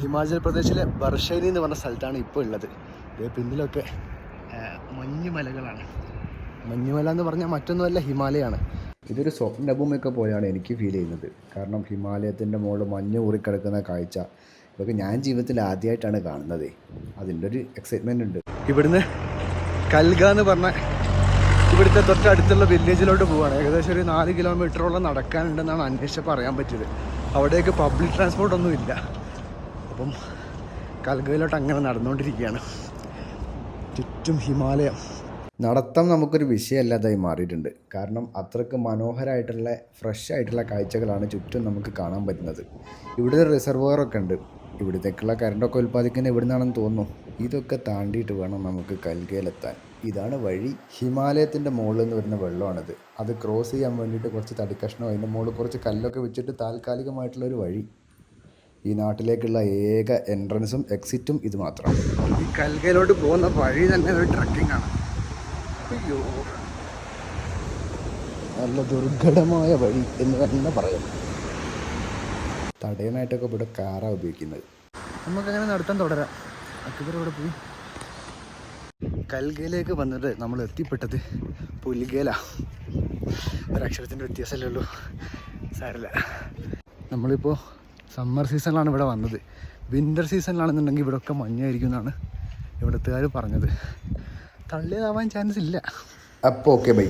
ഹിമാചൽ പ്രദേശിലെ ബർഷൈനി എന്ന് പറഞ്ഞ സ്ഥലത്താണ് ഇപ്പോൾ ഉള്ളത്. ഇത് പിന്നിലൊക്കെ മഞ്ഞുമലകളാണ്. മഞ്ഞുമല എന്ന് പറഞ്ഞാൽ മറ്റൊന്നുമല്ല ഹിമാലയാണ്. ഇതൊരു സ്വപ്നഭൂമിയൊക്കെ പോലെയാണ് എനിക്ക് ഫീൽ ചെയ്യുന്നത്. കാരണം ഹിമാലയത്തിന്റെ മുകളിൽ മഞ്ഞ് ഊറിക്കിടക്കുന്ന കാഴ്ച ഇതൊക്കെ ഞാൻ ജീവിതത്തിൽ ആദ്യമായിട്ടാണ് കാണുന്നത്. അതിന്റെ ഒരു എക്സൈറ്റ്മെന്റ് ഉണ്ട്. ഇവിടുന്ന് കൽഗ എന്ന് പറഞ്ഞ ഇവിടുത്തെ തൊട്ടടുത്തുള്ള വില്ലേജിലോട്ട് പോവുകയാണ് ഏകദേശം ഒരു നാല് കിലോമീറ്ററോളം നടക്കാനുണ്ടെന്നാണ് അന്വേഷിച്ചപ്പോൾ അറിയാൻ പറ്റിയത്. അവിടേക്ക് പബ്ലിക് ട്രാൻസ്പോർട്ടൊന്നും ഇല്ല അപ്പം കൽഗയിലോട്ട് അങ്ങനെ നടന്നുകൊണ്ടിരിക്കുകയാണ്. ചുറ്റും ഹിമാലയം. നടത്തം നമുക്കൊരു വിഷയമല്ലാതായി മാറിയിട്ടുണ്ട്. കാരണം അത്രയ്ക്ക് മനോഹരമായിട്ടുള്ള ഫ്രഷ് ആയിട്ടുള്ള കാഴ്ചകളാണ് ചുറ്റും നമുക്ക് കാണാൻ പറ്റുന്നത്. ഇവിടെ ഒരു റിസർവോയറൊക്കെ ഉണ്ട്. ഇവിടത്തേക്കുള്ള കറണ്ടൊക്കെ ഉൽപ്പാദിക്കുന്നത് ഇവിടെ നിന്നാണെന്ന് തോന്നുന്നു. ഇതൊക്കെ താണ്ടിയിട്ട് വേണം നമുക്ക് കൽഗയിലെത്താൻ. ഇതാണ് വഴി. ഹിമാലയത്തിന്റെ മുകളിൽ നിന്ന് വരുന്ന വെള്ളമാണിത്. അത് ക്രോസ് ചെയ്യാൻ വേണ്ടിയിട്ട് കുറച്ച് തടിക്കഷ്ണം അതിന്റെ മുകളിൽ കുറച്ച് കല്ലൊക്കെ വെച്ചിട്ട് താൽക്കാലികമായിട്ടുള്ള ഒരു വഴി. ഈ നാട്ടിലേക്കുള്ള ഏക എൻട്രൻസും എക്സിറ്റും ഇത് മാത്രം. ഈ കൽഗയിലോട്ട് പോകുന്ന വഴി തന്നെ ഒരു ട്രക്കിംഗ് ആണ്. അയ്യോ. നല്ല ദുർഘടമായ വഴി എന്ന് തന്നെ പറയാം. തടയാനായിട്ടൊക്കെ ഇവിടെ കാറാണ് ഉപയോഗിക്കുന്നത്. നമുക്കങ്ങനെ നടത്താൻ തുടരാം. അക്ബർ ഇവിടെ പോയി? കൽഗയിലേക്ക് വന്നിട്ട് നമ്മൾ എത്തിപ്പെട്ടത് പുലികേല. ഒരക്ഷരത്തിന്റെ വ്യത്യാസമല്ലേ ഉള്ളൂ. സാരല്ല നമ്മളിപ്പോൾ സമ്മർ സീസണിലാണ് ഇവിടെ വന്നത്. വിന്റർ സീസണിലാണെന്നുണ്ടെങ്കിൽ ഇവിടെയൊക്കെ മഞ്ഞായിരിക്കും എന്നാണ് ഇവിടുത്തുകാർ പറഞ്ഞത്. തള്ളിയതാവാൻ ചാൻസ് ഇല്ല. അപ്പോൾ ഓക്കെ ബൈ